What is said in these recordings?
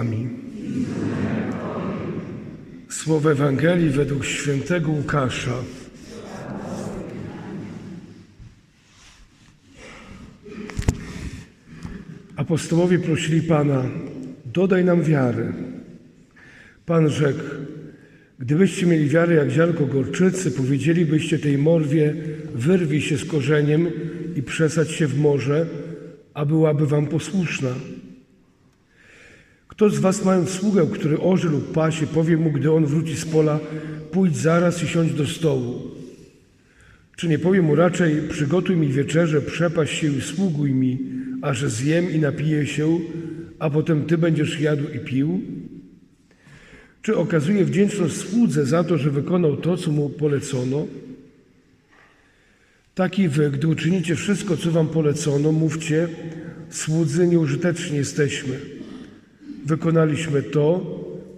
Amin. Słowo Ewangelii według świętego Łukasza. Apostołowie prosili Pana, dodaj nam wiary. Pan rzekł, gdybyście mieli wiarę jak ziarnko gorczycy, powiedzielibyście tej morwie, wyrwij się z korzeniem i przesadź się w morze, a byłaby wam posłuszna. Kto z was mając sługę, który oży lub pasie, powie mu, gdy on wróci z pola, pójdź zaraz i siądź do stołu. Czy nie powie mu raczej, przygotuj mi wieczerze, przepaść się i sługuj mi, aż zjem i napiję się, a potem ty będziesz jadł i pił? Czy okazuje wdzięczność słudze za to, że wykonał to, co mu polecono? Tak i wy, gdy uczynicie wszystko, co wam polecono, mówcie, słudzy nieużyteczni jesteśmy. Wykonaliśmy to,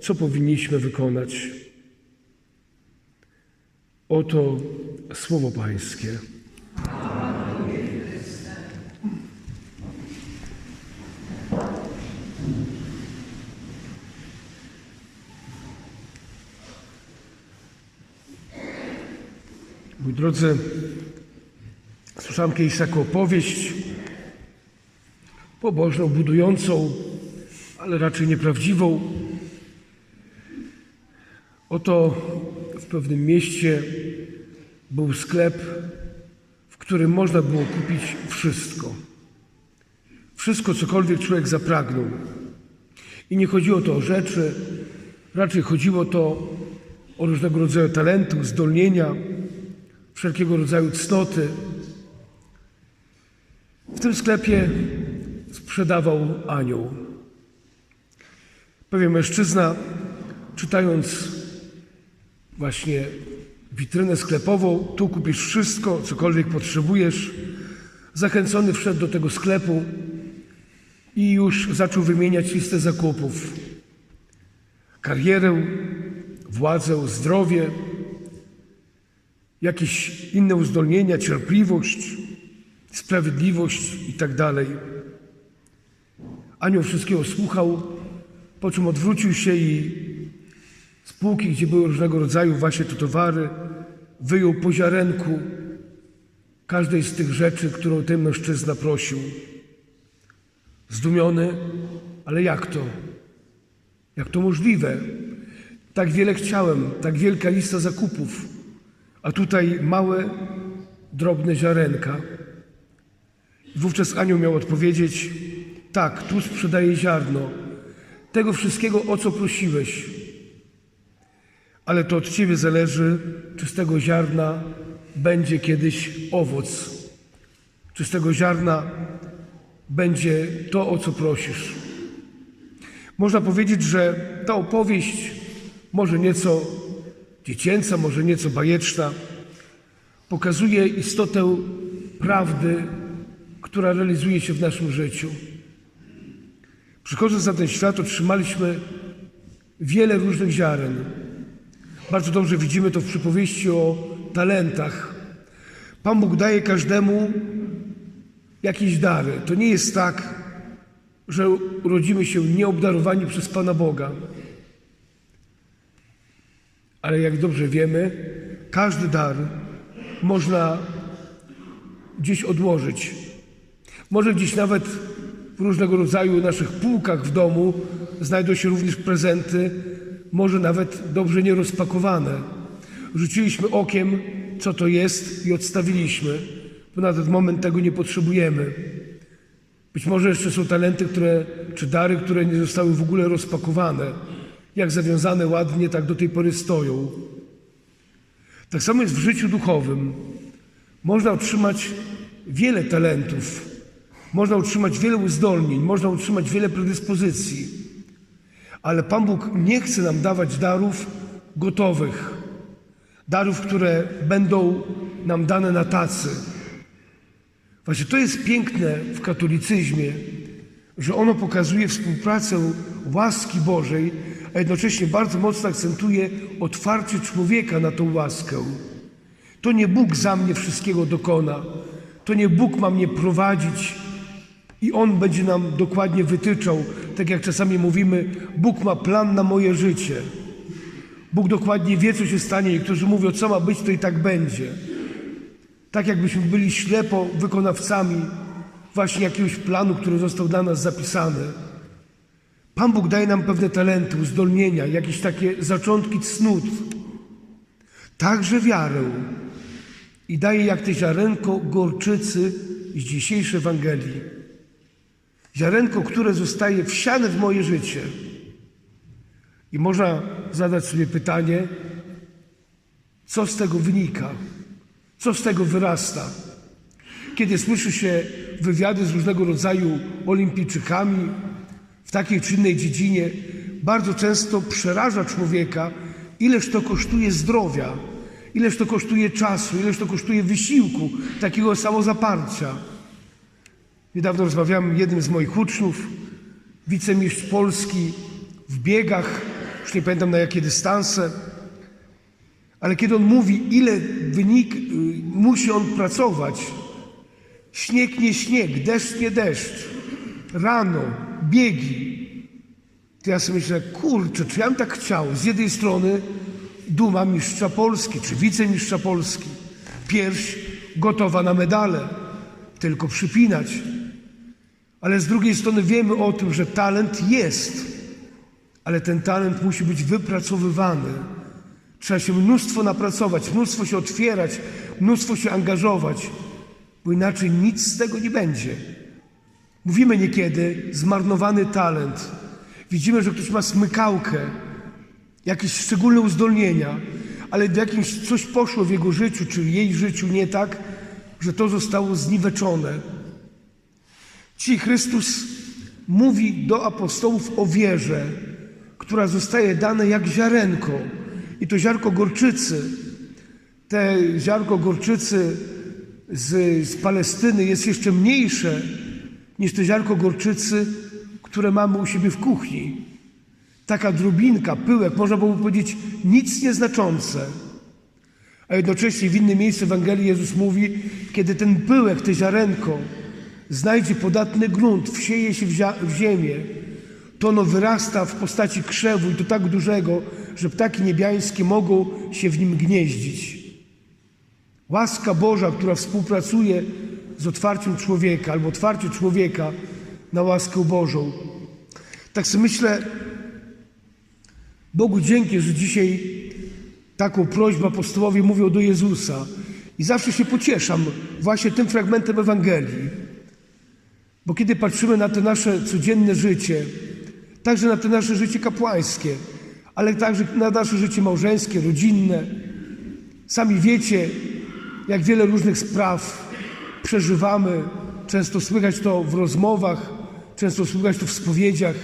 co powinniśmy wykonać. Oto słowo Pańskie. Mój drodzy, słyszałem kiedyś taką opowieść pobożną, budującą, ale raczej nieprawdziwą. Oto w pewnym mieście był sklep, w którym można było kupić wszystko. Wszystko, cokolwiek człowiek zapragnął. I nie chodziło to o rzeczy, raczej chodziło to o różnego rodzaju talenty, zdolnienia, wszelkiego rodzaju cnoty. W tym sklepie sprzedawał anioł. Pewien mężczyzna, czytając właśnie witrynę sklepową, tu kupisz wszystko, cokolwiek potrzebujesz, zachęcony wszedł do tego sklepu i już zaczął wymieniać listę zakupów. Karierę, władzę, zdrowie, jakieś inne uzdolnienia, cierpliwość, sprawiedliwość i tak dalej. Anioł wszystkiego słuchał, po czym odwrócił się i z półki, gdzie były różnego rodzaju właśnie te towary, wyjął po ziarenku każdej z tych rzeczy, którą ten mężczyzna prosił. Zdumiony, ale jak to? Jak to możliwe? Tak wiele chciałem, tak wielka lista zakupów, a tutaj małe, drobne ziarenka. Wówczas anioł miał odpowiedzieć: Tak, tu sprzedaję ziarno, tego wszystkiego, o co prosiłeś. Ale to od ciebie zależy, czy z tego ziarna będzie kiedyś owoc, czy z tego ziarna będzie to, o co prosisz. Można powiedzieć, że ta opowieść, może nieco dziecięca, może nieco bajeczna, pokazuje istotę prawdy, która realizuje się w naszym życiu. Przychodząc na ten świat, otrzymaliśmy wiele różnych ziaren. Bardzo dobrze widzimy to w przypowieści o talentach. Pan Bóg daje każdemu jakieś dary. To nie jest tak, że urodzimy się nieobdarowani przez Pana Boga. Ale jak dobrze wiemy, każdy dar można gdzieś odłożyć. Może gdzieś nawet w różnego rodzaju naszych półkach w domu znajdą się również prezenty, może nawet dobrze nierozpakowane. Rzuciliśmy okiem, co to jest i odstawiliśmy, bo na ten moment tego nie potrzebujemy. Być może jeszcze są talenty, które, czy dary, które nie zostały w ogóle rozpakowane. Jak zawiązane ładnie, tak do tej pory stoją. Tak samo jest w życiu duchowym. Można otrzymać wiele talentów, można otrzymać wiele uzdolnień, można otrzymać wiele predyspozycji, ale Pan Bóg nie chce nam dawać darów gotowych, darów, które będą nam dane na tacy. Właśnie to jest piękne w katolicyzmie, że ono pokazuje współpracę łaski Bożej, a jednocześnie bardzo mocno akcentuje otwarcie człowieka na tą łaskę. To nie Bóg za mnie wszystkiego dokona, to nie Bóg ma mnie prowadzić i On będzie nam dokładnie wytyczał, tak jak czasami mówimy, Bóg ma plan na moje życie. Bóg dokładnie wie, co się stanie. Niektórzy mówią, co ma być, to i tak będzie. Tak jakbyśmy byli ślepo wykonawcami właśnie jakiegoś planu, który został dla nas zapisany. Pan Bóg daje nam pewne talenty, uzdolnienia, jakieś takie zaczątki cnót, także wiarę. I daje jak te ziarenko gorczycy z dzisiejszej Ewangelii. Ziarenko, które zostaje wsiane w moje życie. I można zadać sobie pytanie, co z tego wynika, co z tego wyrasta. Kiedy słyszy się wywiady z różnego rodzaju olimpijczykami w takiej czy innej dziedzinie, bardzo często przeraża człowieka, ileż to kosztuje zdrowia, ileż to kosztuje czasu, ileż to kosztuje wysiłku, takiego samozaparcia. Niedawno rozmawiałem z jednym z moich uczniów, wicemistrz Polski w biegach, już nie pamiętam na jakie dystanse, ale kiedy on mówi, ile wynik, y, musi on pracować, śnieg nie śnieg, deszcz nie deszcz, rano, biegi, to ja sobie myślę, kurczę, czy ja bym tak chciał? Z jednej strony duma mistrza Polski, czy wicemistrza Polski, pierś gotowa na medale, tylko przypinać. Ale z drugiej strony wiemy o tym, że talent jest, ale ten talent musi być wypracowywany. Trzeba się mnóstwo napracować, mnóstwo się otwierać, mnóstwo się angażować, bo inaczej nic z tego nie będzie. Mówimy niekiedy zmarnowany talent. Widzimy, że ktoś ma smykałkę, jakieś szczególne uzdolnienia, ale jakimś coś poszło w jego życiu, czy jej życiu nie tak, że to zostało zniweczone. Ci Chrystus mówi do apostołów o wierze, która zostaje dana jak ziarenko. I to ziarko gorczycy. Te ziarko gorczycy z, z Palestyny jest jeszcze mniejsze niż to ziarko gorczycy, które mamy u siebie w kuchni. Taka drobinka, pyłek, można byłoby powiedzieć nic nieznaczące. A jednocześnie w innym miejscu Ewangelii Jezus mówi, kiedy ten pyłek, te ziarenko znajdzie podatny grunt, wsieje się w, ziemię, to ono wyrasta w postaci krzewu i to tak dużego, że ptaki niebiańskie mogą się w nim gnieździć. Łaska Boża, która współpracuje z otwarciem człowieka, albo otwarcie człowieka na łaskę Bożą. Tak sobie myślę, Bogu dzięki, że dzisiaj taką prośbę apostołowie mówią do Jezusa. I zawsze się pocieszam właśnie tym fragmentem Ewangelii. Bo kiedy patrzymy na to nasze codzienne życie, także na to nasze życie kapłańskie, ale także na nasze życie małżeńskie, rodzinne, sami wiecie, jak wiele różnych spraw przeżywamy. Często słychać to w rozmowach, często słychać to w spowiedziach.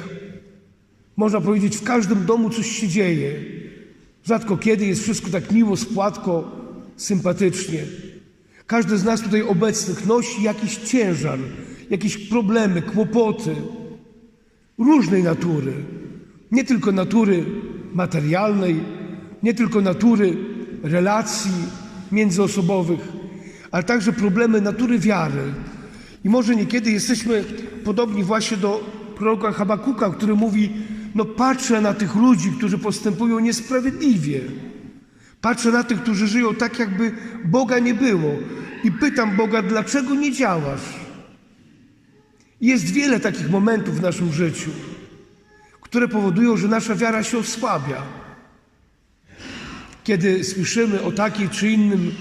Można powiedzieć, w każdym domu coś się dzieje. Rzadko kiedy jest wszystko tak miło, spłatko, sympatycznie. Każdy z nas tutaj obecnych nosi jakiś ciężar, jakieś problemy, kłopoty różnej natury. Nie tylko natury materialnej, nie tylko natury relacji międzyosobowych, ale także problemy natury wiary. I może niekiedy jesteśmy podobni właśnie do proroka Habakuka, który mówi: No, patrzę na tych ludzi, którzy postępują niesprawiedliwie. Patrzę na tych, którzy żyją tak, jakby Boga nie było. I pytam Boga, dlaczego nie działasz? Jest wiele takich momentów w naszym życiu, które powodują, że nasza wiara się osłabia. Kiedy słyszymy o takiej czy innym,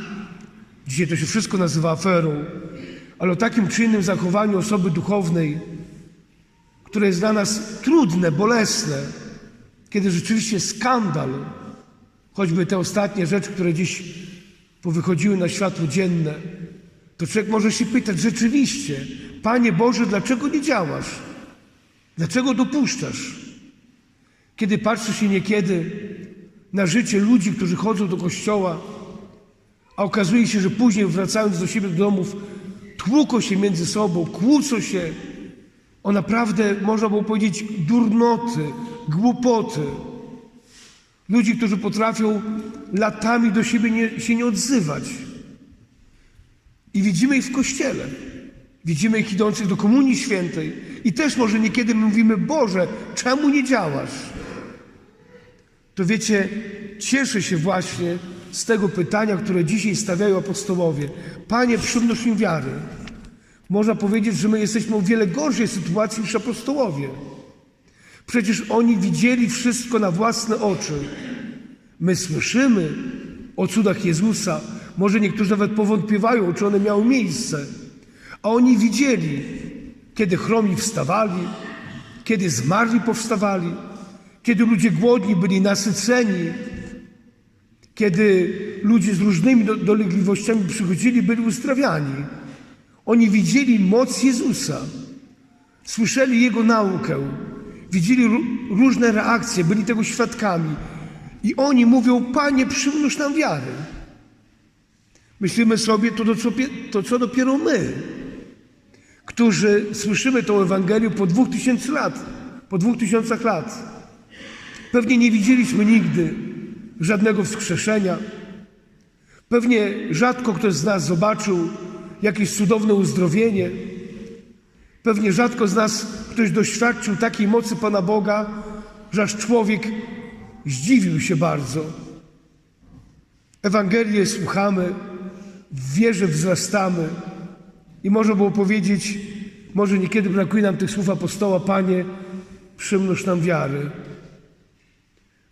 dzisiaj to się wszystko nazywa aferą, ale o takim czy innym zachowaniu osoby duchownej, które jest dla nas trudne, bolesne, kiedy rzeczywiście skandal, choćby te ostatnie rzeczy, które dziś powychodziły na światło dzienne, to człowiek może się pytać rzeczywiście, Panie Boże, dlaczego nie działasz? Dlaczego dopuszczasz? Kiedy patrzy się niekiedy na życie ludzi, którzy chodzą do kościoła, a okazuje się, że później wracając do siebie do domów, tłuką się między sobą, kłócą się o naprawdę, można było powiedzieć, durnoty, głupoty. Ludzi, którzy potrafią latami do siebie nie, się nie odzywać. I widzimy ich w kościele. Widzimy ich idących do Komunii Świętej i też może niekiedy mówimy, Boże, czemu nie działasz? To wiecie, cieszę się właśnie z tego pytania, które dzisiaj stawiają apostołowie. Panie, przymnóż im wiary. Można powiedzieć, że my jesteśmy w wiele gorszej sytuacji niż apostołowie. Przecież oni widzieli wszystko na własne oczy. My słyszymy o cudach Jezusa. Może niektórzy nawet powątpiewają, czy one miały miejsce. A oni widzieli, kiedy chromi wstawali, kiedy zmarli powstawali, kiedy ludzie głodni byli nasyceni, kiedy ludzie z różnymi do- dolegliwościami przychodzili, byli uzdrawiani. Oni widzieli moc Jezusa, słyszeli Jego naukę, widzieli ró- różne reakcje, byli tego świadkami. I oni mówią, Panie, przymnóż nam wiary. Myślimy sobie, to, do co, to co dopiero my, którzy słyszymy tą Ewangelię po dwóch tysięcy lat, po dwóch tysiącach lat. Pewnie nie widzieliśmy nigdy żadnego wskrzeszenia. Pewnie rzadko ktoś z nas zobaczył jakieś cudowne uzdrowienie. Pewnie rzadko z nas ktoś doświadczył takiej mocy Pana Boga, że aż człowiek zdziwił się bardzo. Ewangelię słuchamy, w wierze wzrastamy i można było powiedzieć, może niekiedy brakuje nam tych słów apostoła, Panie, przymnóż nam wiary.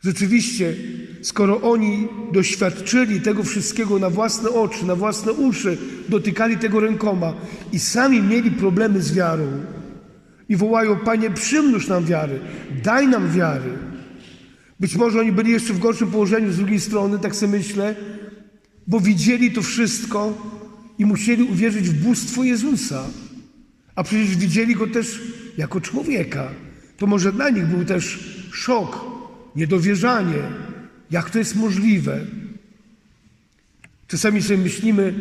Rzeczywiście, skoro oni doświadczyli tego wszystkiego na własne oczy, na własne uszy, dotykali tego rękoma i sami mieli problemy z wiarą i wołają, Panie, przymnóż nam wiary, daj nam wiary. Być może oni byli jeszcze w gorszym położeniu z drugiej strony, tak sobie myślę, bo widzieli to wszystko i musieli uwierzyć w bóstwo Jezusa. A przecież widzieli go też jako człowieka. To może dla nich był też szok, niedowierzanie. Jak to jest możliwe? Czasami sobie myślimy,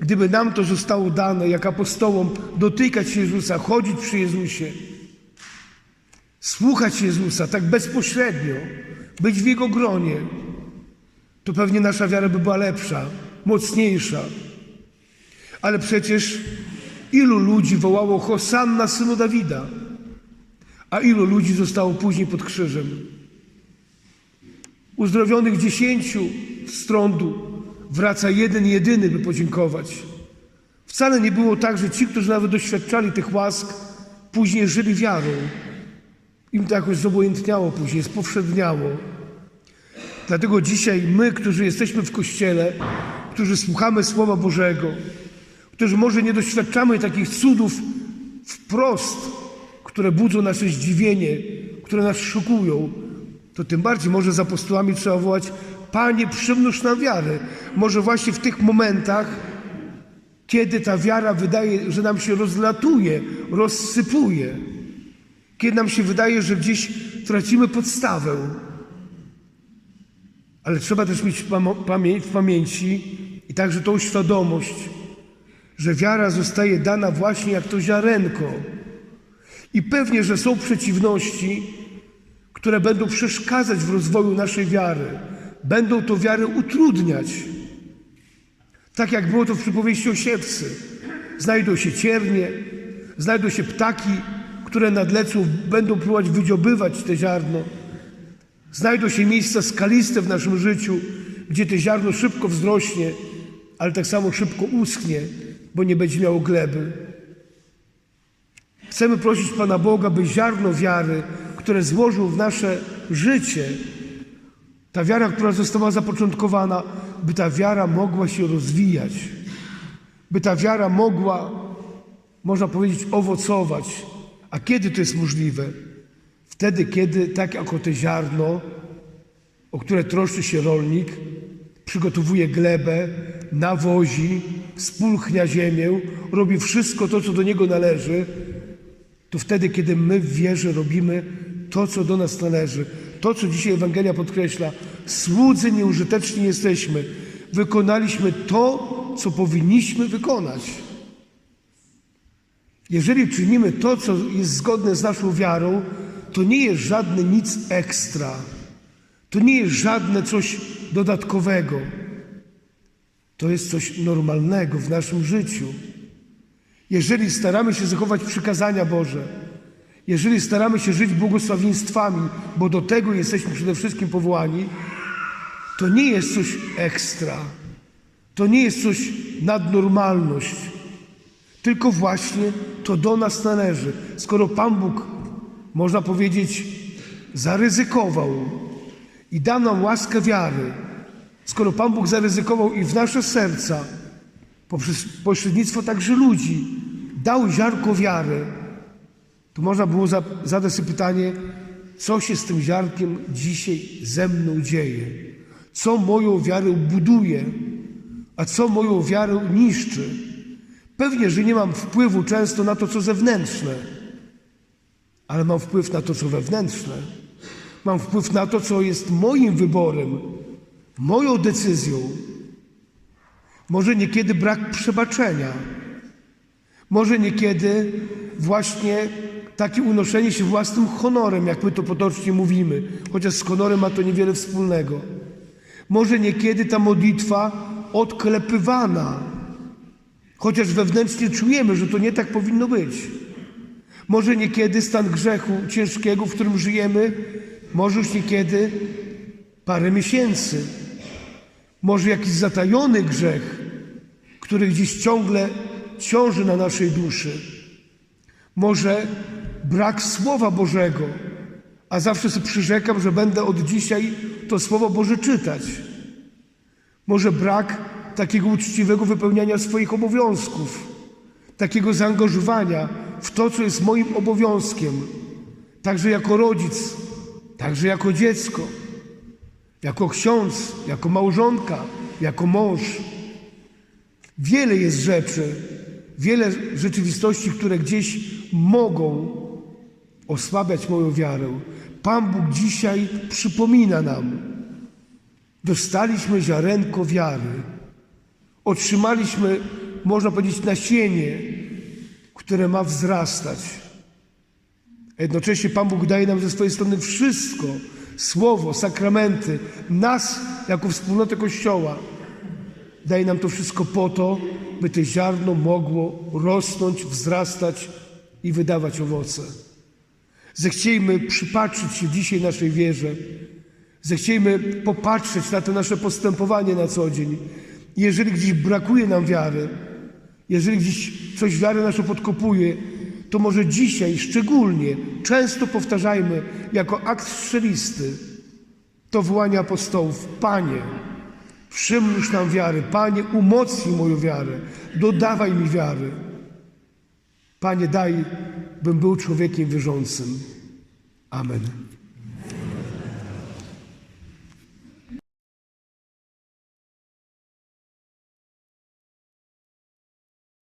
gdyby nam to zostało dane, jak apostołom, dotykać Jezusa, chodzić przy Jezusie, słuchać Jezusa tak bezpośrednio, być w Jego gronie, to pewnie nasza wiara by była lepsza, mocniejsza. Ale przecież ilu ludzi wołało Hosanna synu Dawida, a ilu ludzi zostało później pod krzyżem? Uzdrowionych dziesięciu z trądu wraca jeden jedyny, by podziękować. Wcale nie było tak, że ci, którzy nawet doświadczali tych łask, później żyli wiarą. Im to jakoś zobojętniało później, spowszedniało. Dlatego dzisiaj my, którzy jesteśmy w Kościele, którzy słuchamy Słowa Bożego, którzy może nie doświadczamy takich cudów wprost, które budzą nasze zdziwienie, które nas szokują, to tym bardziej może z apostołami trzeba wołać Panie, przymnóż nam wiary. Może właśnie w tych momentach, kiedy ta wiara wydaje, że nam się rozlatuje, rozsypuje, kiedy nam się wydaje, że gdzieś tracimy podstawę, ale trzeba też mieć w pamięci i także tą świadomość, że wiara zostaje dana właśnie jak to ziarenko. I pewnie, że są przeciwności, które będą przeszkadzać w rozwoju naszej wiary, będą to wiarę utrudniać. Tak jak było to w przypowieści o siewcy. Znajdą się ciernie, znajdą się ptaki, które nadlecą, będą próbować wydziobywać te ziarno. Znajdą się miejsca skaliste w naszym życiu, gdzie to ziarno szybko wzrośnie, ale tak samo szybko uschnie, bo nie będzie miało gleby. Chcemy prosić Pana Boga, by ziarno wiary, które złożył w nasze życie, ta wiara, która została zapoczątkowana, by ta wiara mogła się rozwijać, by ta wiara mogła, można powiedzieć, owocować. A kiedy to jest możliwe? Wtedy, kiedy, tak jako to ziarno, o które troszczy się rolnik, przygotowuje glebę, nawozi, spulchnia ziemię, robi wszystko to, co do niego należy, to wtedy, kiedy my w wierze robimy to, co do nas należy, to, co dzisiaj Ewangelia podkreśla, słudzy nieużyteczni jesteśmy, wykonaliśmy to, co powinniśmy wykonać. Jeżeli czynimy to, co jest zgodne z naszą wiarą, to nie jest żadne nic ekstra. To nie jest żadne coś dodatkowego. To jest coś normalnego w naszym życiu. jeżeli staramy się zachować przykazania Boże, jeżeli staramy się żyć błogosławieństwami, bo do tego jesteśmy przede wszystkim powołani, to nie jest coś ekstra, to nie jest coś nadnormalność, tylko właśnie to do nas należy. Skoro Pan Bóg, można powiedzieć, zaryzykował i dał nam łaskę wiary, skoro Pan Bóg zaryzykował i w nasze serca, poprzez pośrednictwo także ludzi, dał ziarko wiary, to można było za- zadać sobie pytanie, co się z tym ziarnkiem dzisiaj ze mną dzieje? Co moją wiarę buduje, a co moją wiarę niszczy? Pewnie, że nie mam wpływu często na to, co zewnętrzne, ale mam wpływ na to, co wewnętrzne. Mam wpływ na to, co jest moim wyborem, moją decyzją. Może niekiedy brak przebaczenia. Może niekiedy właśnie takie unoszenie się własnym honorem, jak my to potocznie mówimy, chociaż z honorem ma to niewiele wspólnego. Może niekiedy ta modlitwa odklepywana, chociaż wewnętrznie czujemy, że to nie tak powinno być. Może niekiedy stan grzechu ciężkiego, w którym żyjemy, może już niekiedy parę miesięcy. Może jakiś zatajony grzech, który gdzieś ciągle ciąży na naszej duszy. Może brak Słowa Bożego, a zawsze sobie przyrzekam, że będę od dzisiaj to Słowo Boże czytać. Może brak takiego uczciwego wypełniania swoich obowiązków, takiego zaangażowania w to, co jest moim obowiązkiem, także jako rodzic, także jako dziecko, jako ksiądz, jako małżonka, jako mąż. Wiele jest rzeczy, wiele rzeczywistości, które gdzieś mogą osłabiać moją wiarę. Pan Bóg dzisiaj przypomina nam, dostaliśmy ziarenko wiary, otrzymaliśmy, można powiedzieć, nasienie, które ma wzrastać. A jednocześnie Pan Bóg daje nam ze swojej strony wszystko, słowo, sakramenty, nas jako wspólnotę Kościoła. Daje nam to wszystko po to, by to ziarno mogło rosnąć, wzrastać i wydawać owoce. Zechciejmy przypatrzyć się dzisiaj naszej wierze. Zechciejmy popatrzeć na to nasze postępowanie na co dzień. Jeżeli gdzieś brakuje nam wiary, jeżeli gdzieś coś wiary naszą podkopuje, to może dzisiaj szczególnie, często powtarzajmy jako akt strzelisty to wołanie apostołów. Panie, przymnóż nam wiary. Panie, umocnij moją wiarę. Dodawaj mi wiary. Panie, daj, bym był człowiekiem wierzącym. Amen.